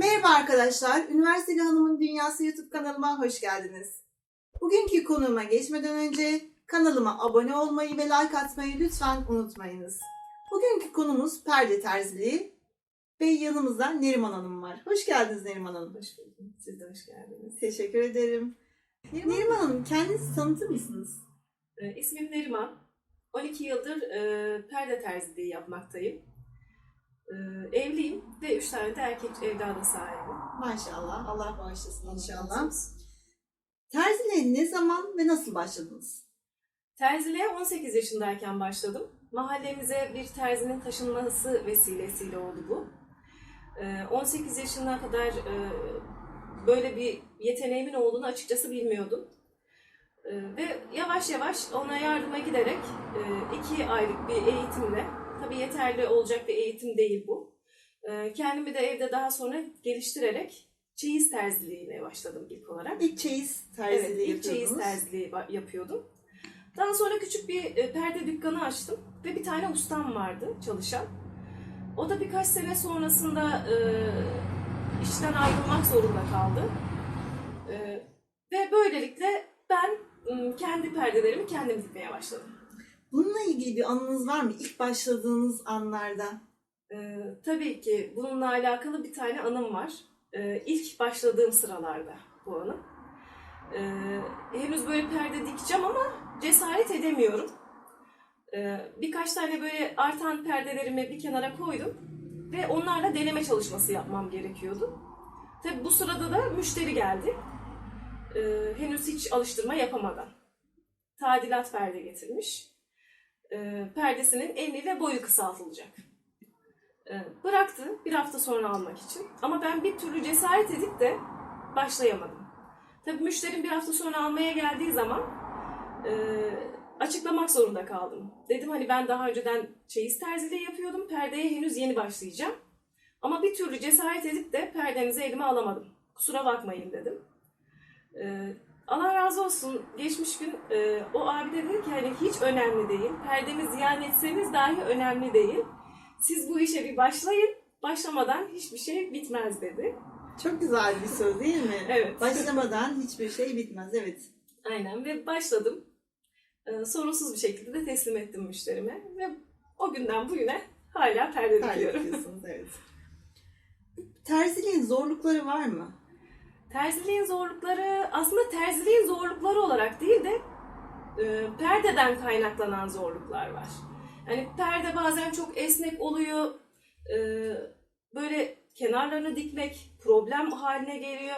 Merhaba arkadaşlar, Üniversiteli Hanım'ın Dünyası YouTube kanalıma hoş geldiniz. Bugünkü konuğuma geçmeden önce kanalıma abone olmayı ve like atmayı lütfen unutmayınız. Bugünkü konumuz perde terziliği ve yanımızda Neriman Hanım var. Hoş geldiniz Neriman Hanım. Hoş bulduk. Siz de hoş geldiniz. Teşekkür ederim. Neriman Hanım kendinizi tanıtır mısınız? Ee, ismim Neriman. 12 yıldır e, perde terziliği yapmaktayım. E, evliyim ve 3 tane de erkek evlada sahibim. Maşallah, Allah bağışlasın Allah inşallah. Terziliğe ne zaman ve nasıl başladınız? Terziliğe 18 yaşındayken başladım. Mahallemize bir terzinin taşınması vesilesiyle oldu bu. E, 18 yaşına kadar e, böyle bir yeteneğimin olduğunu açıkçası bilmiyordum. E, ve yavaş yavaş ona yardıma giderek e, iki aylık bir eğitimle, tabii yeterli olacak bir eğitim değil bu. E, kendimi de evde daha sonra geliştirerek çeyiz terziliğine başladım ilk olarak. İlk çeyiz Evet, terziliği ilk çeyiz terziliği yapıyordum. Daha sonra küçük bir e, perde dükkanı açtım ve bir tane ustam vardı çalışan. O da birkaç sene sonrasında e, işten ayrılmak zorunda kaldı. E, ve böylelikle ben m, kendi perdelerimi kendim dikmeye başladım. Bununla ilgili bir anınız var mı? İlk başladığınız anlarda. E, tabii ki bununla alakalı bir tane anım var. E, ilk başladığım sıralarda bu anım. E, henüz böyle perde dikeceğim ama cesaret edemiyorum. E, birkaç tane böyle artan perdelerimi bir kenara koydum ve onlarla deneme çalışması yapmam gerekiyordu. Tabii bu sırada da müşteri geldi. E, henüz hiç alıştırma yapamadan. Tadilat perde getirmiş. E, perdesinin enli ve boyu kısaltılacak. E, bıraktı bir hafta sonra almak için. Ama ben bir türlü cesaret edip de başlayamadım. Tabii müşterim bir hafta sonra almaya geldiği zaman e, açıklamak zorunda kaldım. Dedim hani ben daha önceden çeyiz terziliği yapıyordum. Perdeye henüz yeni başlayacağım. Ama bir türlü cesaret edip de perdenizi elime alamadım. Kusura bakmayın dedim. E, Allah razı olsun. Geçmiş gün e, o abi de dedi ki hani hiç önemli değil. Perdemi ziyan etseniz dahi önemli değil. Siz bu işe bir başlayın. Başlamadan hiçbir şey bitmez dedi. Çok güzel bir söz değil mi? Evet. Başlamadan hiçbir şey bitmez. Evet. Aynen ve başladım. Ee, sorunsuz bir şekilde de teslim ettim müşterime ve o günden bugüne hala perde dikiyorum. ediyorsunuz. Evet. Terziliğin zorlukları var mı? Terziliğin zorlukları aslında terziliğin zorlukları olarak değil de e, perdeden kaynaklanan zorluklar var. Yani perde bazen çok esnek oluyor. e, böyle kenarlarını dikmek problem haline geliyor.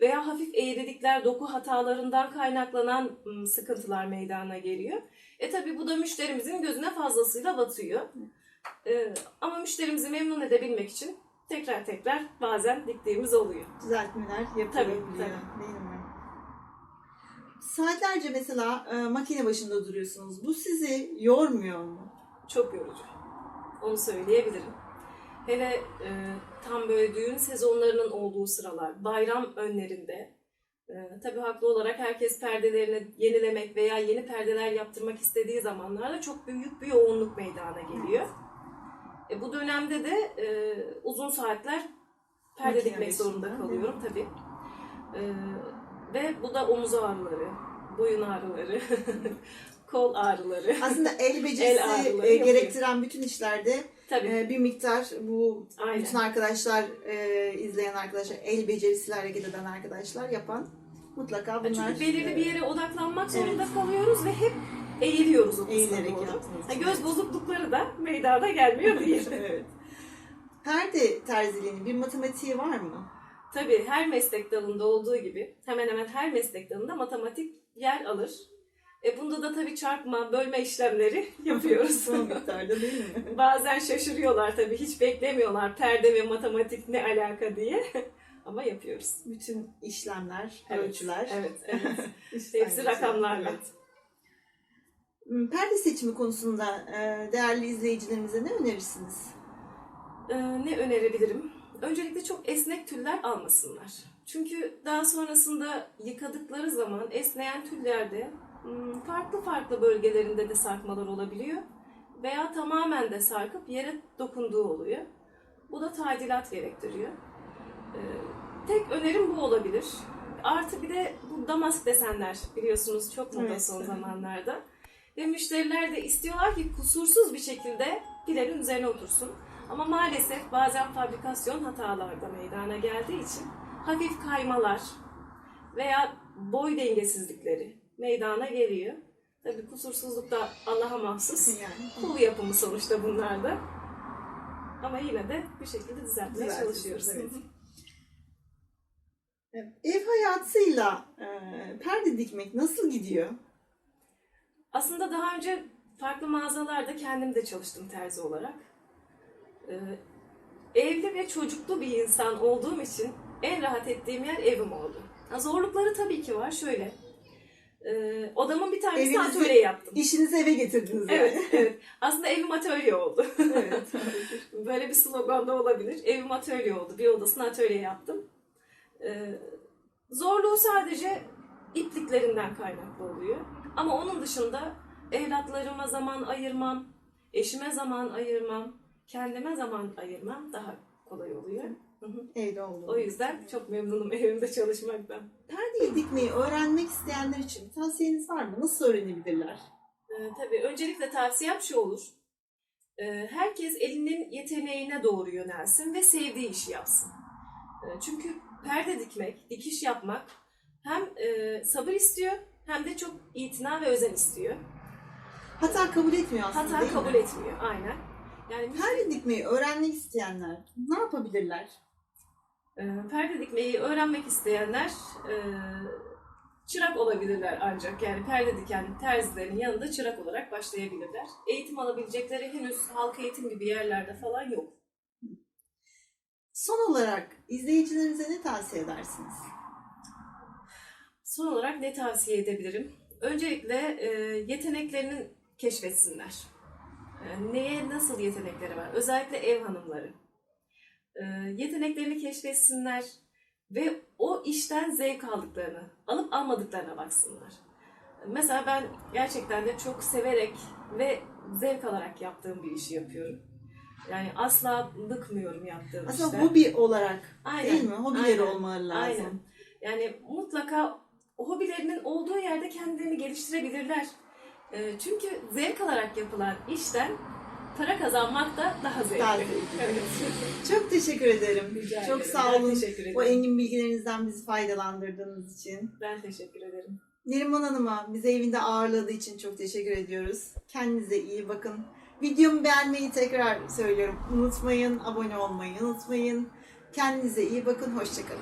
Veya hafif eğrilikler, doku hatalarından kaynaklanan sıkıntılar meydana geliyor. E tabi bu da müşterimizin gözüne fazlasıyla batıyor. E, ama müşterimizi memnun edebilmek için tekrar tekrar bazen diktiğimiz oluyor. Düzeltmeler yapılabiliyor. Tabii, tabii. Değil mi? Saatlerce mesela e, makine başında duruyorsunuz. Bu sizi yormuyor mu? Çok yorucu. Onu söyleyebilirim. Hele e, tam böyle düğün sezonlarının olduğu sıralar, bayram önlerinde. E, tabii haklı olarak herkes perdelerini yenilemek veya yeni perdeler yaptırmak istediği zamanlarda çok büyük bir yoğunluk meydana geliyor. E, bu dönemde de e, uzun saatler perde Makine dikmek zorunda kalıyorum tabii. E, ve bu da omuz ağrıları, boyun ağrıları, kol ağrıları. Aslında el becerisi El ağrıları e, gerektiren bütün işlerde tabii. e, bir miktar bu Aynen. bütün arkadaşlar, e, izleyen arkadaşlar, el becerisiyle hareket eden arkadaşlar yapan mutlaka bunlar. Çünkü belirli bir e, yere odaklanmak zorunda kalıyoruz ve hep eğiliyoruz o Eğilerek doğru. için. göz bozuklukları da meydana gelmiyor değil. evet. Perde terziliğinin bir matematiği var mı? Tabii her meslek dalında olduğu gibi hemen hemen her meslek dalında matematik yer alır. E bunda da tabii çarpma, bölme işlemleri yapıyoruz. Son miktarda değil mi? Bazen şaşırıyorlar tabii hiç beklemiyorlar perde ve matematik ne alaka diye. Ama yapıyoruz. Bütün işlemler, Evet, ölçüler. Evet, evet. Hepsi rakamlarla. Evet. Perde seçimi konusunda e, değerli izleyicilerimize ne önerirsiniz? Ee, ne önerebilirim? Öncelikle çok esnek tüller almasınlar. Çünkü daha sonrasında yıkadıkları zaman esneyen tüllerde hmm, farklı farklı bölgelerinde de sarkmalar olabiliyor. Veya tamamen de sarkıp yere dokunduğu oluyor. Bu da tadilat gerektiriyor. Ee, tek önerim bu olabilir. Artı bir de bu damask desenler biliyorsunuz çok moda Evet. son zamanlarda. Ve müşteriler de istiyorlar ki kusursuz bir şekilde pilerin üzerine otursun. Ama maalesef bazen fabrikasyon hataları da meydana geldiği için hafif kaymalar veya boy dengesizlikleri meydana geliyor. Tabii kusursuzluk da Allah'a mahsus. Yani Kul yapımı sonuçta bunlar da. Ama yine de bir şekilde düzeltmeye çalışıyoruz. evet. ev hayatıyla e, perde dikmek nasıl gidiyor? Aslında daha önce farklı mağazalarda kendim de çalıştım terzi olarak. Ee, evli ve çocuklu bir insan olduğum için en rahat ettiğim yer evim oldu. Ha, zorlukları tabii ki var. Şöyle. Ee, odamın bir tanesini Evinizi- atölye yaptım. İşinizi eve getirdiniz yani. Evet, evet. Aslında evim atölye oldu. evet. Böyle bir slogan da olabilir. Evim atölye oldu. Bir odasını atölye yaptım. Ee, zorluğu sadece ipliklerinden kaynaklı oluyor. Ama onun dışında evlatlarıma zaman ayırmam, eşime zaman ayırmam, kendime zaman ayırmam daha kolay oluyor. Evde oldu. O yüzden çok memnunum evimde çalışmaktan. Perdeyi dikmeyi öğrenmek isteyenler için tavsiyeniz var mı? Nasıl öğrenebilirler? Ee, tabii öncelikle tavsiyem şu olur. Ee, herkes elinin yeteneğine doğru yönelsin ve sevdiği işi yapsın. Ee, çünkü perde dikmek, dikiş yapmak hem e, sabır istiyor hem de çok itina ve özen istiyor. Hata kabul etmiyor aslında Hata değil kabul mi? etmiyor, aynen. Yani Perde dikmeyi öğrenmek isteyenler ne yapabilirler? e, perde dikmeyi öğrenmek isteyenler e, çırak olabilirler ancak. Yani perde diken terzilerin yanında çırak olarak başlayabilirler. Eğitim alabilecekleri henüz halk eğitim gibi yerlerde falan yok. Son olarak izleyicilerimize ne tavsiye edersiniz? Son olarak ne tavsiye edebilirim? Öncelikle e, yeteneklerini keşfetsinler. E, neye nasıl yetenekleri var? Özellikle ev hanımları. E, yeteneklerini keşfetsinler ve o işten zevk aldıklarını, alıp almadıklarına baksınlar. Mesela ben gerçekten de çok severek ve zevk alarak yaptığım bir işi yapıyorum. Yani asla bıkmıyorum yaptığım Aslında işten. hobi olarak Aynen. değil mi? Hobileri Aynen. olmaları lazım. Aynen. Yani mutlaka hobilerinin olduğu yerde kendilerini geliştirebilirler. Ee, çünkü zevk alarak yapılan işten para kazanmak da daha zevkli. Daha zevkli. Evet. Çok teşekkür ederim. Rica Çok ederim. sağ Ben olun. teşekkür ederim. Bu engin bilgilerinizden bizi faydalandırdığınız için. Ben teşekkür ederim. Neriman Hanım'a bizi evinde ağırladığı için çok teşekkür ediyoruz. Kendinize iyi bakın. Videomu beğenmeyi tekrar söylüyorum. Unutmayın, abone olmayı unutmayın. Kendinize iyi bakın, hoşçakalın.